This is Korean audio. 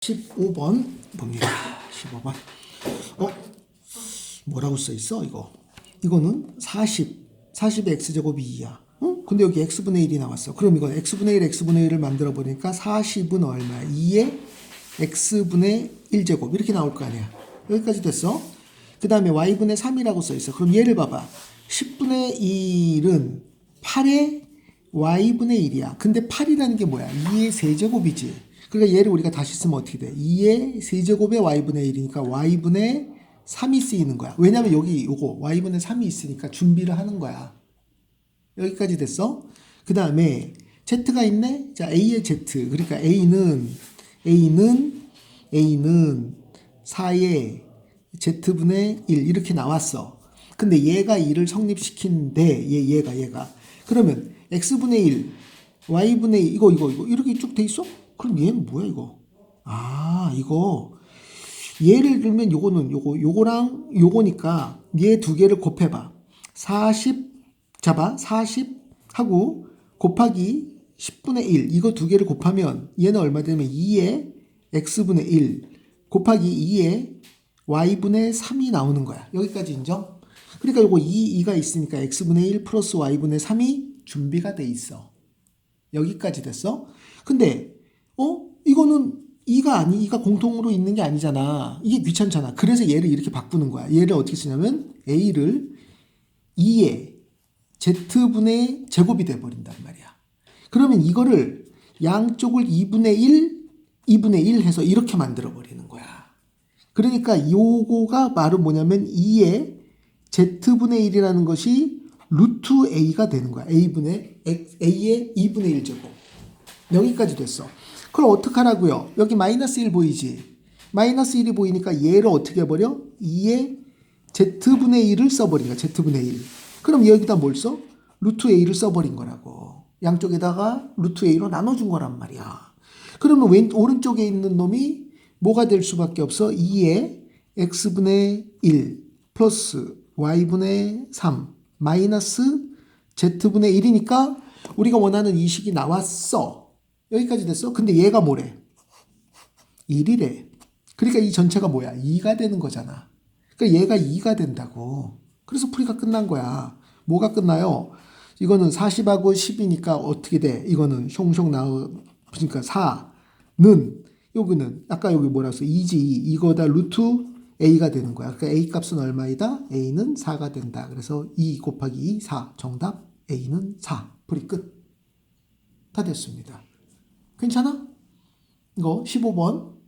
15번 봅니다. 15번. 어? 뭐라고 써 있어, 이거? 이거는 40, 40의 x제곱이 2야. 어? 근데 여기 x분의 1이 나왔어. 그럼 이건 x분의 1, x분의 1을 만들어 보니까 40은 얼마야? 2의 x분의 1제곱. 이렇게 나올 거 아니야. 여기까지 됐어. 그 다음에 y분의 3이라고 써 있어. 그럼 얘를 봐봐. 10분의 1은 8의 y분의 1이야. 근데 8이라는 게 뭐야? 2의 세제곱이지. 그러니까 얘를 우리가 다시 쓰면 어떻게 돼? 2의 세제곱의 y분의 1이니까 y분의 3이 쓰이는 거야. 왜냐면 여기 요거 y분의 3이 있으니까 준비를 하는 거야. 여기까지 됐어? 그 다음에 z가 있네? 자, a의 z. 그러니까 a는, a는, a는 4의 z분의 1 이렇게 나왔어. 근데 얘가 2를 성립시키는데 얘 얘가 얘가 그러면 x분의 1, y분의 2 이거 이거 이거 이렇게 쭉 돼 있어? 그럼 얘는 뭐야 이거? 아 이거 예를 들면 요거는 요거 요거랑 요거니까 얘 두 개를 곱해봐. 40 잡아 40 하고 곱하기 10분의 1 이거 두 개를 곱하면 얘는 얼마 되냐면 2의 x분의 1 곱하기 2의 y분의 3이 나오는 거야. 여기까지 인정? 그러니까 요거 2, 2가 있으니까 x분의 1 플러스 y분의 3이 준비가 돼 있어. 여기까지 됐어? 근데 어? 이거는 2가 아니, 2가 공통으로 있는 게 아니잖아. 이게 귀찮잖아. 그래서 얘를 이렇게 바꾸는 거야. 얘를 어떻게 쓰냐면 a를 2의 z분의 제곱이 돼버린단 말이야. 그러면 이거를 양쪽을 2분의 1, 2분의 1 해서 이렇게 만들어 버리는 거야. 그러니까 요거가 바로 뭐냐면 2의 z분의 1이라는 것이 루트 a가 되는 거야. a분의 a의 2분의 1 제곱. 여기까지 됐어. 그럼 어떡하라고요? 여기 마이너스 1 보이지? 마이너스 1이 보이니까 얘를 어떻게 해버려? 2의 z분의 1을 써버린 거야. z분의 1. 그럼 여기다 뭘 써? 루트 a를 써버린 거라고. 양쪽에다가 루트 a로 나눠준 거란 말이야. 그러면 왼, 오른쪽에 있는 놈이 뭐가 될 수밖에 없어? 2의 x분의 1 플러스 y분의 3 마이너스 z분의 1이니까 우리가 원하는 이 식이 나왔어. 여기까지 됐어? 근데 얘가 뭐래? 1이래. 그러니까 이 전체가 뭐야? 2가 되는 거잖아. 그러니까 얘가 2가 된다고. 그래서 풀이가 끝난 거야. 뭐가 끝나요? 이거는 40하고 10이니까 어떻게 돼? 이거는 숑숑 나오, 그러니까 4는, 여기는, 아까 여기 뭐라 써? 2지 2. 이거다 루트 a가 되는 거야. 그러니까 a 값은 얼마이다? a는 4가 된다. 그래서 2 곱하기 2, 4. 정답 a는 4. 풀이 끝. 다 됐습니다. 괜찮아? 이거 15번